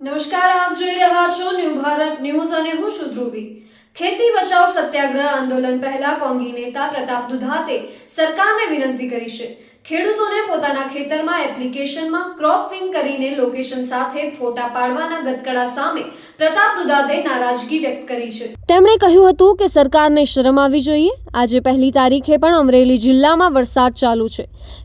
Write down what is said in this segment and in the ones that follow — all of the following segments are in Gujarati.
નમસ્કાર, આપ જોઈ રહ્યા છો ન્યૂ ભારત ન્યૂઝ અને હું છું ખેતી બચાવ સત્યાગ્રહ આંદોલન પહેલા કોંગી નેતા પ્રતાપ દુધાતે સરકારને વિનંતી કરી છે. ખેડૂતોને પોતાના ખેતરમાં એપ્લિકેશનમાં ક્રોપ વિંગ કરીને લોકેશન સાથે ફોટા પાડવાના ગતકડા સામે પ્રતાપ દુધાતે નારાજગી વ્યક્ત કરી છે. તેમણે કહ્યું હતું કે સરકારને શરમ આવી જોઈએ આજે પહેલી તારીખે પણ અમરેલી જિલ્લામાં વરસાદ ચાલુ છે.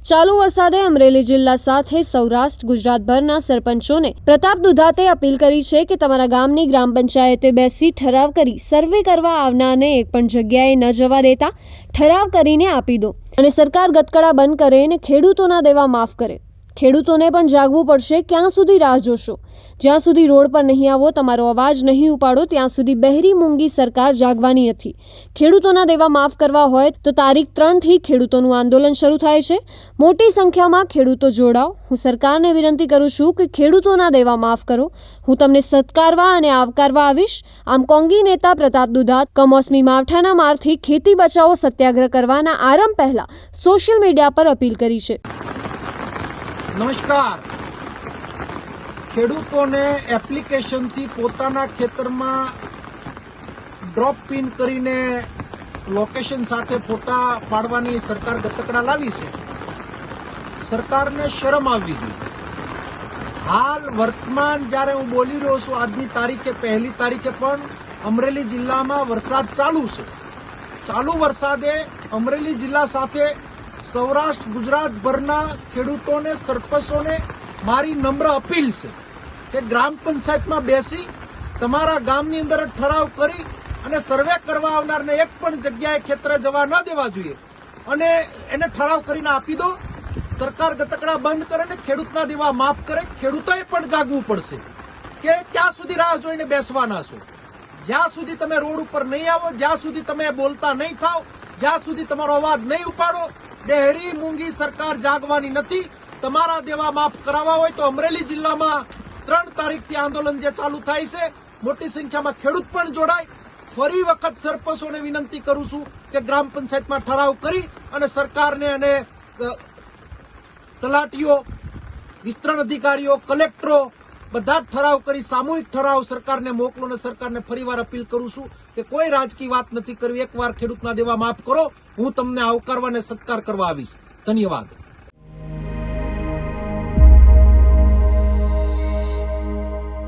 ચાલુ વરસાદે અમરેલી જિલ્લા સાથે સૌરાષ્ટ્ર, ગુજરાતભરના સરપંચોને પ્રતાપ દુધાતે અપીલ કરી છે કે તમારા ગામની ગ્રામ પંચાયતે બેસી ઠરાવ કરી સર્વે કરવા આવનારને એક પણ જગ્યાએ ન જવા દેતા ઠરાવ કરીને આપી દો. અને સરકાર ગતકડા બંધ કરે અને ખેડૂતોના દેવા માફ કરે. ખેડૂતોને પણ જાગવું પડશે, ક્યાં સુધી રાહ જોશો? જ્યાં સુધી રોડ પર નહીં આવો, તમારો અવાજ નહીં ઉપાડો, ત્યાં સુધી બહેરી મૂંગી સરકાર જાગવાની નથી. ખેડૂતોના દેવા માફ કરવા હોય તો તારીખ ત્રણથી ખેડૂતોનું આંદોલન શરૂ થાય છે. મોટી સંખ્યામાં ખેડૂતો જોડાઓ. હું સરકારને વિનંતી કરું છું કે ખેડૂતોના દેવા માફ કરો. હું તમને સત્કારવા અને આવકારવા આવીશ. આમ કોંગી નેતા પ્રતાપ દુધાત કમોસમી માવઠાના મારથી ખેતી બચાવો સત્યાગ્રહ કરવાના આરંભ પહેલા સોશિયલ મીડિયા પર અપીલ કરી છે. નમસ્કાર. ખેડૂતોને એપ્લિકેશનથી પોતાના ખેતરમાં ડ્રોપ પિન કરીને લોકેશન સાથે ફોટા પાડવાની સરકાર ગતકડા લાવી છે. સરકારને શરમ આવવી જોઈએ હાલ વર્તમાન જ્યારે હું બોલી રહ્યો છું, આજની તારીખે, પહેલી તારીખે પણ અમરેલી જિલ્લામાં વરસાદ ચાલુ છે. ચાલુ વરસાદે અમરેલી જિલ્લા સાથે સૌરાષ્ટ્ર ગુજરાતભરના ખેડૂતોને, સરપંચોને મારી નમ્ર અપીલ છે કે ગ્રામ પંચાયતમાં બેસી તમારા ગામની અંદર ઠરાવ કરી અને સર્વે કરવા આવનારને એક પણ જગ્યાએ ખેતરે જવા ન દેવા જોઈએ. અને એને ઠરાવ કરીને આપી દો. સરકાર ગતકડા બંધ કરે ને ખેડૂતના દેવા માફ કરે. ખેડૂતોએ પણ જાગવું પડશે કે ક્યાં સુધી રાહ જોઈને બેસવાના છો? જ્યાં સુધી તમે રોડ ઉપર નહીં આવો, જ્યાં સુધી તમે બોલતા નહીં થાવ, જ્યાં સુધી તમારો અવાજ નહીં ઉપાડો ડેહરી મૂંગી સરકાર જાગવાની નથી. તમારા દેવા માફ કરાવવા હોય તો અમરેલી જિલ્લામાં ત્રણ તારીખથી આંદોલન જે ચાલુ થાય છે, મોટી સંખ્યામાં ખેડૂત પણ જોડાય. ફરી વખત સરપંચોને વિનંતી કરું છું કે ગ્રામ પંચાયતમાં ઠરાવ કરી અને સરકારને અને તલાટીઓ, વિસ્તરણ અધિકારીઓ, કલેક્ટરો બધા ઠરાવ કરી, સામૂહિક ઠરાવ સરકારને મોકલો અને સરકારને ફરીવાર અપીલ કરું છું કે કોઈ રાજકીય વાત નથી કરવી. એકવાર ખેડૂતના દેવા માફ કરો. હું તમને આવકારવા અને સત્કાર કરવા આવીશ. ધન્યવાદ.